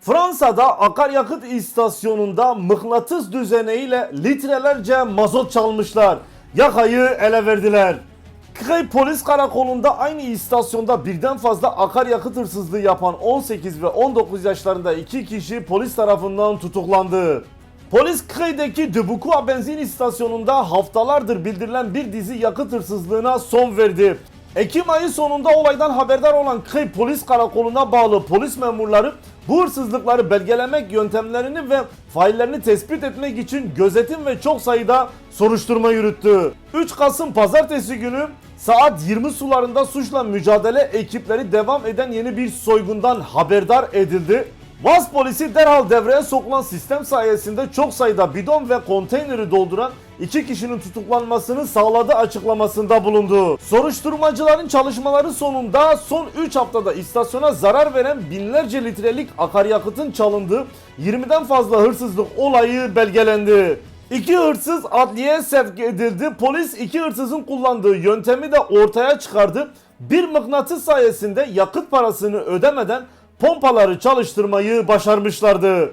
Fransa'da akaryakıt istasyonunda mıknatıs düzeneğiyle litrelerce mazot çalmışlar. Yakayı ele verdiler. Kıkay polis karakolunda aynı istasyonda birden fazla akaryakıt hırsızlığı yapan 18 ve 19 yaşlarında iki kişi polis tarafından tutuklandı. Polis Kıkay'daki Dubukua benzin istasyonunda haftalardır bildirilen bir dizi yakıt hırsızlığına son verdi. Ekim ayı sonunda olaydan haberdar olan Kıkay Polis Karakolu'na bağlı polis memurları bu hırsızlıkları belgelemek yöntemlerini ve faillerini tespit etmek için gözetim ve çok sayıda soruşturma yürüttü. 3 Kasım pazartesi günü saat 20 sularında suçla mücadele ekipleri devam eden yeni bir soygundan haberdar edildi. Vaz polisi derhal devreye sokulan sistem sayesinde çok sayıda bidon ve konteyneri dolduran iki kişinin tutuklanmasını sağladığı açıklamasında bulundu. Soruşturmacıların çalışmaları sonunda son 3 haftada istasyona zarar veren binlerce litrelik akaryakıtın çalındığı 20'den fazla hırsızlık olayı belgelendi. İki hırsız adliyeye sevk edildi. Polis iki hırsızın kullandığı yöntemi de ortaya çıkardı. Bir mıknatıs sayesinde yakıt parasını ödemeden pompaları çalıştırmayı başarmışlardı.